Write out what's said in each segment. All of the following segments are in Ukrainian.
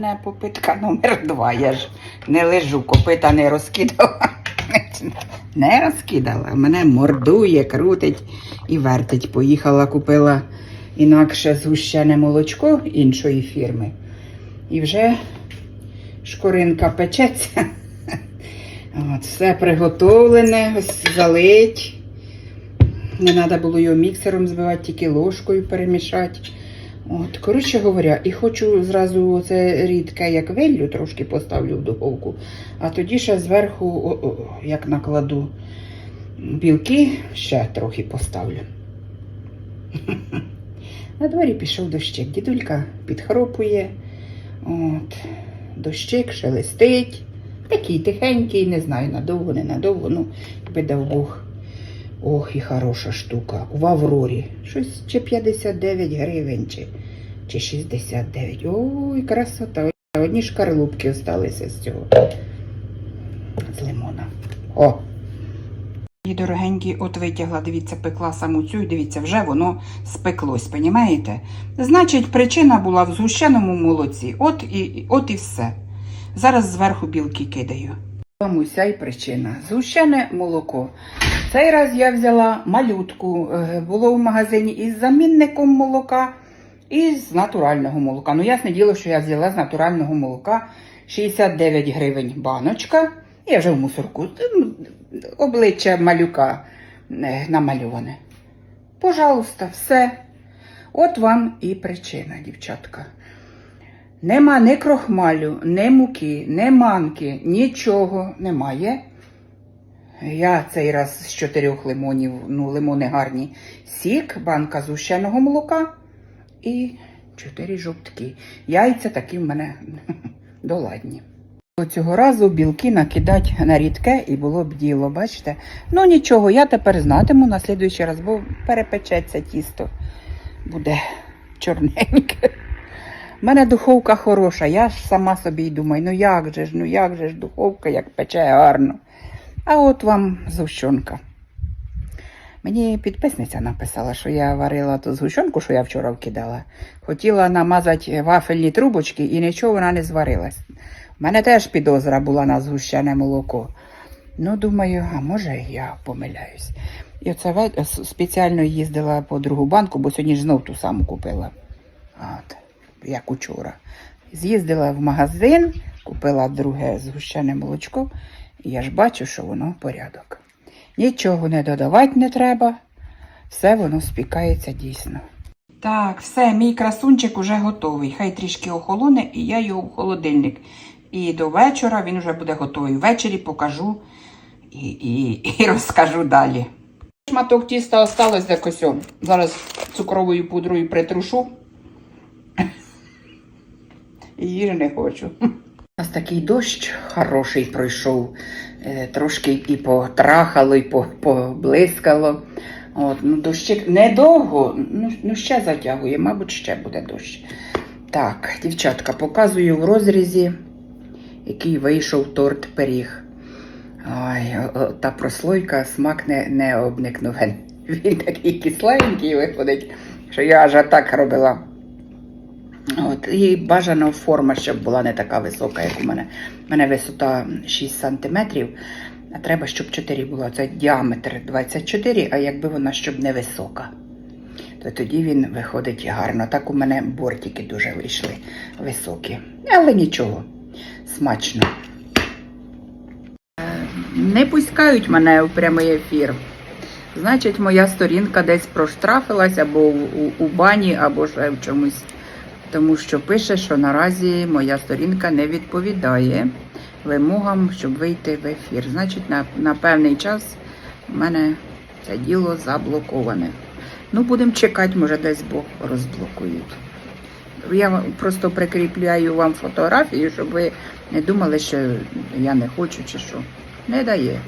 мене попитка номер два. Я ж не лежу, копита не розкидала. Не розкидала. Мене мордує, крутить і вертить. Поїхала, купила інакше згущене молочко іншої фірми. І вже шкоринка печеться. От, все приготовлене, ось залить. Не треба було його міксером збивати, тільки ложкою перемішати. От, коротше говоря, і хочу зразу це рідке, як виллю, трошки поставлю в духовку, а тоді ще зверху, о, о, як накладу білки, ще трохи поставлю. На дворі пішов дощик. Дідулька підхропує. От, дощик шелестить. Такий тихенький, не знаю, надовго, не надовго, ну, би дав Бог. Ох, і хороша штука. В Аврорі. Щось чи 59 гривень, чи, чи 69. Ой, красота. Одні шкарлупки залишилися з цього. З лимона. О! І дорогенькі, от витягла, дивіться, пекла саму цю, і дивіться, вже воно спеклось, понімаєте? Значить, причина була в згущеному молоці. От і, от і все. Зараз зверху білки кидаю. Вам уся й причина. Згущене молоко. Цей раз я взяла малютку. Е, Було в магазині із замінником молока і з натурального молока. Ну, ясне діло, що я взяла з натурального молока 69 гривень баночка. Я вже в мусорку. Обличчя малюка е, намальоване. Пожалуйста, все. От вам і причина, дівчатка. Нема ні крохмалю, ні муки, ні манки, нічого немає. Я цей раз з чотирьох лимонів, ну, лимони гарні, сік, банка згущеного молока і чотири жовтки. Яйця такі в мене доладні. Цього разу білки накидати на рідке і було б діло, бачите? Ну нічого, я тепер знатиму на слідуючий раз, бо перепечеться тісто. Буде чорненьке. У мене духовка хороша, я ж сама собі думаю, ну як же ж, ну як же ж духовка, як пече гарно. А от вам згущенка. Мені підписниця написала, що я варила ту згущенку, що я вчора вкидала. Хотіла намазати вафельні трубочки і нічого вона не зварилась. У мене теж підозра була на згущене молоко. Ну, думаю, а може я помиляюсь. І оце спеціально їздила по другу банку, бо сьогодні ж знов ту саму купила. От, як учора. З'їздила в магазин, купила друге згущене молочко, я ж бачу, що воно порядок. Нічого не додавати не треба, все воно спікається дійсно. Так, все, мій красунчик уже готовий. Хай трішки охолоне, і я його в холодильник. І до вечора він вже буде готовий. Ввечері покажу і, і, і розкажу далі. Шматок тіста осталось де косьом. Зараз цукровою пудрою притрушу. І їжі не хочу. У нас такий дощ хороший пройшов. Е, Трошки і потрахало, і поблискало. От, ну, дощик недовго, ну, ну ще затягує, мабуть, ще буде дощ. Так, дівчатка, показую в розрізі, який вийшов торт пиріг. Ой, та прослойка смак не, не обникнув. Він такий кисленький виходить, що я аж так робила. От, і бажано форма, щоб була не така висока, як у мене. У мене висота 6 см, а треба, щоб 4 було. Це діаметр 24, а якби вона щоб не висока, то тоді він виходить гарно. Так у мене бортики дуже вийшли високі. Але нічого, смачно. Не пускають мене в прямий ефір. Значить, моя сторінка десь проштрафилась або у, у, у бані, або ще в чомусь. Тому що пише, що наразі моя сторінка не відповідає вимогам, щоб вийти в ефір. Значить, на, на певний час в мене це діло заблоковане. Ну, будемо чекати, може, десь Бог розблокують. Я просто прикріпляю вам фотографію, щоб ви не думали, що я не хочу чи що. Не дає.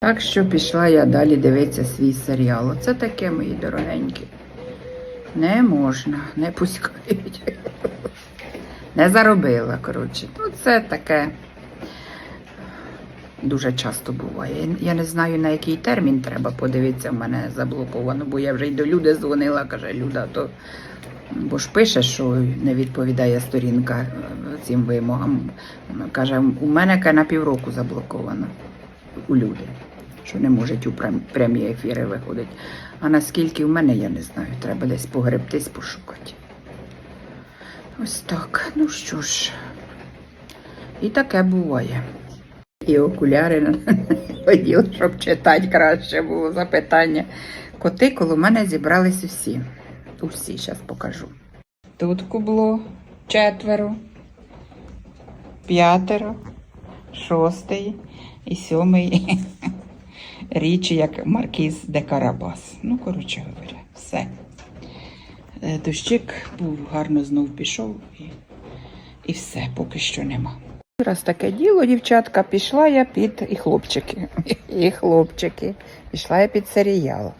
Так що пішла я далі дивитися свій серіал. Оце таке, мої дорогенькі. Не можна, не пускають. Не заробила, коротше. Ну, це таке дуже часто буває. Я не знаю, на який термін треба подивитися, в мене заблоковано, бо я вже й до люди дзвонила, каже, Люда, то Бо ж пише, що не відповідає сторінка е, цим вимогам. Каже, у мене на півроку заблоковано у люди, що не можуть у прямі ефіри виходити. А наскільки в мене, я не знаю. Треба десь погребтись, пошукати. Ось так. Ну що ж, і таке буває. І окуляри хотіли, щоб читати краще було запитання. Коти коло мене зібрались усі. Усі, зараз покажу. Тут кубло четверо, п'ятеро, шостий і сьомий річ, як маркіз де Карабас. Ну, коротше говоря, все. Е, Дощик був гарно знов пішов і, і все, поки що нема. Раз таке діло, дівчатка, пішла я під і хлопчики, і хлопчики. Пішла я під серіал.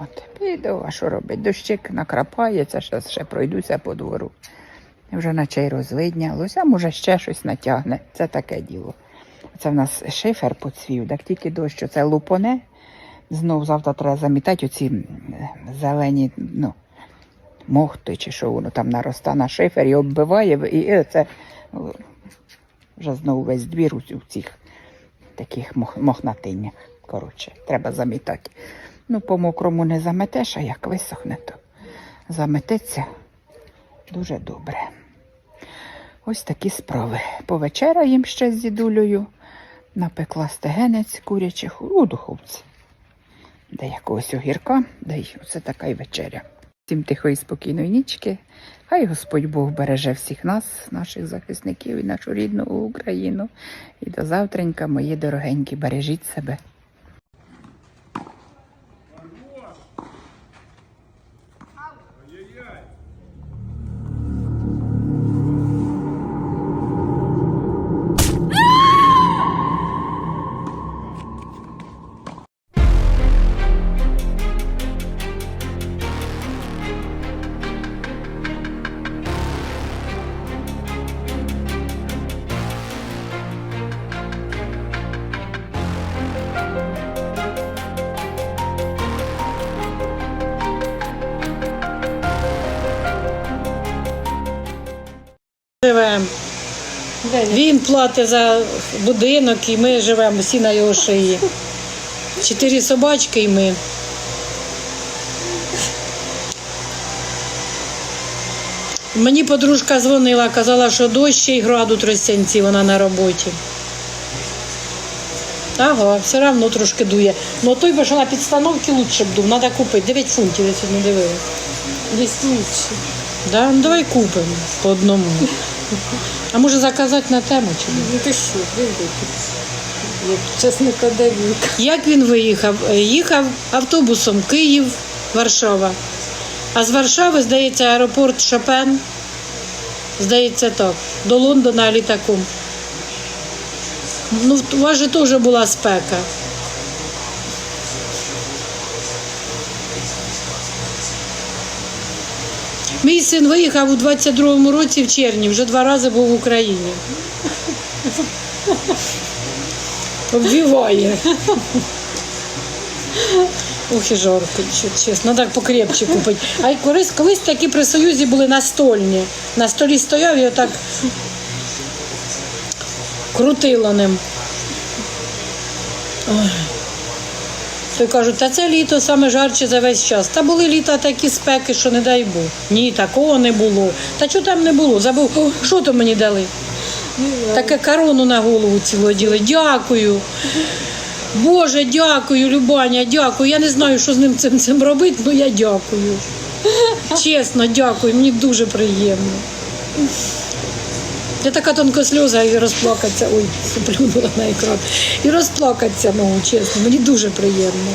От, піду, а що робить? Дощик накрапається, зараз ще пройдуся по двору. Вже наче й розвиднялося, може ще щось натягне. Це таке діло. Це в нас шифер поцвів, так тільки дощ, це лупоне. Знов завтра треба замітати оці зелені, ну, мохти чи що воно там нароста на шифері, оббиває, і це вже знову весь двір у цих таких мох, мохнатиннях. Коротше, треба замітати. Ну, по мокрому не заметеш, а як висохне, то замететься дуже добре. Ось такі справи. Повечеряємо ще з дідулею. Напекла стегенець курячих у духовці. Де якогось огірка, да й оце така й вечеря. Всім тихої спокійної нічки. Хай Господь Бог береже всіх нас, наших захисників і нашу рідну Україну. І до завтренька, мої дорогенькі, бережіть себе. Живемо. Він платить за будинок і ми живемо всі на його шиї. Чотири собачки і ми. Мені подружка дзвонила, казала, що дощ й граду тростянці, вона на роботі. Ага, все одно трошки дує. Ну той би що на підстановці лучше б дув. Треба купити. 9 фунтів, я сьогодні дивилася. Десь лучше. Да? Ну, давай купимо по одному. А може заказати на тему чи ні? Ну ти що. Як чесника Давіка. Як він виїхав? Їхав автобусом Київ, Варшава. А з Варшави, здається, аеропорт Шопен. Здається, так. До Лондона літаком. Ну, у вас же теж була спека. Мій син виїхав у 22-му році в червні, вже два рази був в Україні. Обвіває. Ох і жарко, чесно, так покрепче купити. А колись, колись такі при Союзі були настольні. На столі стояв і отак крутило ним. Ой. То й кажуть, та це літо саме жарче за весь час. Та були літа такі спеки, що не дай Бог. Ні, такого не було. Та чого там не було? Забув, що то мені дали? Таке корону на голову цілу оділи. Дякую. Боже, дякую, Любаня, дякую. Я не знаю, що з ним цим, цим робити, але я дякую. Чесно, дякую, мені дуже приємно. Я така тонко сльоза і розплакатися. Ой, плюнула на екран. І розплакатися можу, чесно, мені дуже приємно.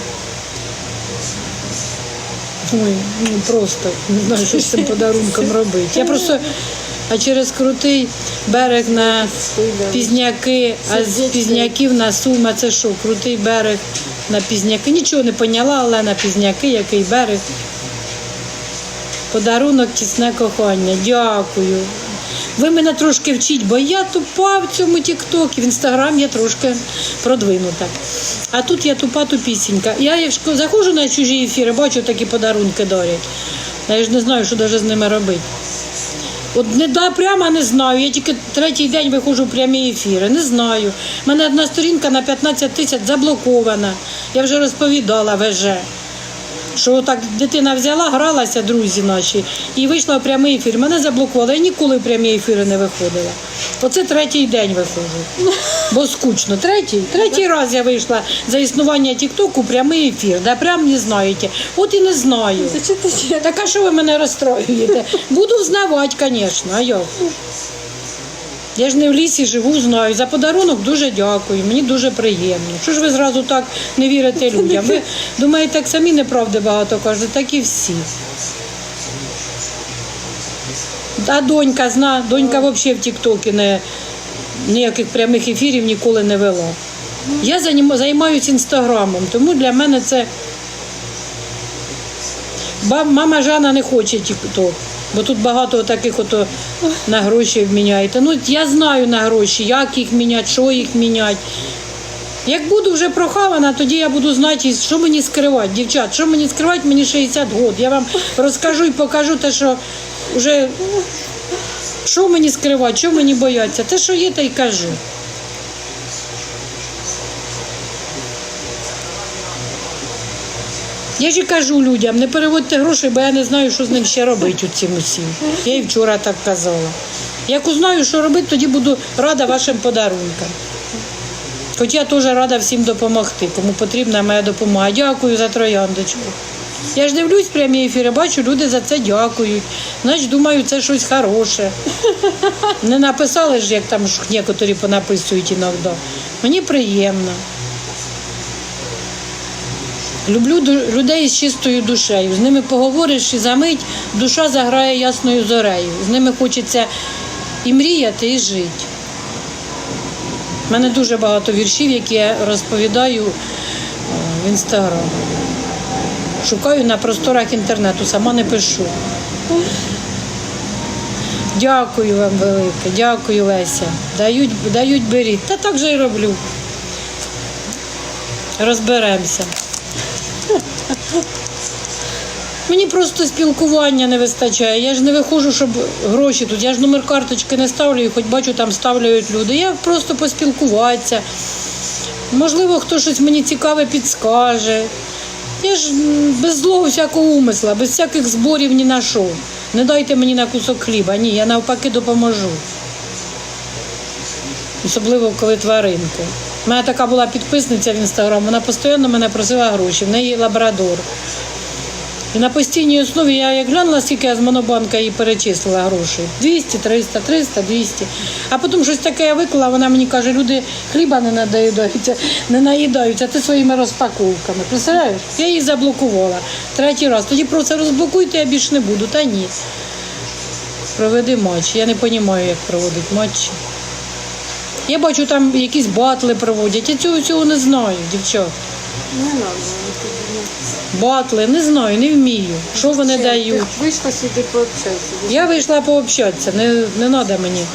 Ой, ну просто не знаю, що з цим подарунком робити. Я просто, а через крутий берег на пізняки, а з пізняків на Сума, це що, крутий берег на пізняки. Нічого не поняла, але на пізняки, який берег. Подарунок тісне кохання. Дякую. Ви мене трошки вчіть, бо я тупа в цьому тіктокі, в інстаграм я трошки продвинута. А тут я тупа тупісінька. Я якщо заходжу на чужі ефіри, бачу такі подарунки дарять. Я ж не знаю, що навіть з ними робити. От не да, прямо не знаю. Я тільки третій день виходжу в прямі ефіри. Не знаю. У мене одна сторінка на 15 тисяч заблокована. Я вже розповідала ВЖ. Що так дитина взяла, гралася, друзі наші, і вийшла в прямий ефір. Мене заблокували. Я ніколи в прямі ефіри не виходила. Оце третій день виходжу. Бо скучно. Третій, третій раз я вийшла за існування Тіктоку прямий ефір. Да прям не знаєте. От і не знаю. Так а що ви мене розстроюєте? Буду взнавати, звісно? Я ж не в лісі живу, знаю. За подарунок дуже дякую, мені дуже приємно. Що ж ви зразу так не вірите людям? Ви думаєте, так самі неправди багато кажуть, так і всі. А донька зна, донька взагалі в Тіктокі не, ніяких прямих ефірів ніколи не вела. Я займаюся інстаграмом, тому для мене це Мама Жана не хоче тік-ток, бо тут багато таких ото на гроші вміняєте. Ну, я знаю на гроші, як їх міняти, що їх міняти. Як буду вже прохавана, тоді я буду знати, що мені скривати. Дівчат, що мені скривати, мені 60 років. Я вам розкажу і покажу те, що вже що мені скривати, що мені бояться. Те, що є, те й кажу. Я ж кажу людям, не переводьте гроші, бо я не знаю, що з ним ще робити у цим усім. Я і вчора так казала. Як узнаю, що робити, тоді буду рада вашим подарункам. Хоч я теж рада всім допомогти, кому потрібна моя допомога. Дякую за трояндочку. Я ж дивлюсь прямі ефіри, бачу, люди за це дякують. Значить, думаю, це щось хороше. Не написали ж, як там ж некоторі понаписують іноді. Мені приємно. Люблю людей з чистою душею. З ними поговориш і за мить душа заграє ясною зорею. З ними хочеться і мріяти, і жити. У мене дуже багато віршів, які я розповідаю е, в інстаграм. Шукаю на просторах інтернету, сама не пишу. Дякую вам велике, дякую, Леся. Дають, дають беріть. Та так же і роблю. Розберемося. Мені просто спілкування не вистачає. Я ж не виходжу, щоб гроші тут. Я ж номер карточки не ставлю, і хоч бачу, там ставляють люди. Я просто поспілкуватися. Можливо, хто щось мені цікаве підскаже. Я ж без злого всякого умисла, без всяких зборів ні на що. Не дайте мені на кусок хліба. Ні, я навпаки допоможу. Особливо коли тваринки. У мене така була підписниця в інстаграм, вона постійно мене просила гроші, в неї лабрадор. І на постійній основі я як глянула, скільки я з монобанка їй перечислила грошей. 200, 300, 300, 200. А потім щось таке я виклала, вона мені каже, люди хліба не наїдаються, не наїдаються, ти своїми розпаковками. Представляєш? Я її заблокувала третій раз. Тоді просто розблокуйте, я більше не буду. Та ні. Проведи матч. Я не розумію, як проводить матчі. Я бачу, там якісь батли проводять. Я цього цього не знаю, дівчат. Не треба. Батли, не знаю, не вмію. Що вони дають? Вийшла сюди пообщатися. Я вийшла пообщатися, не, не треба мені.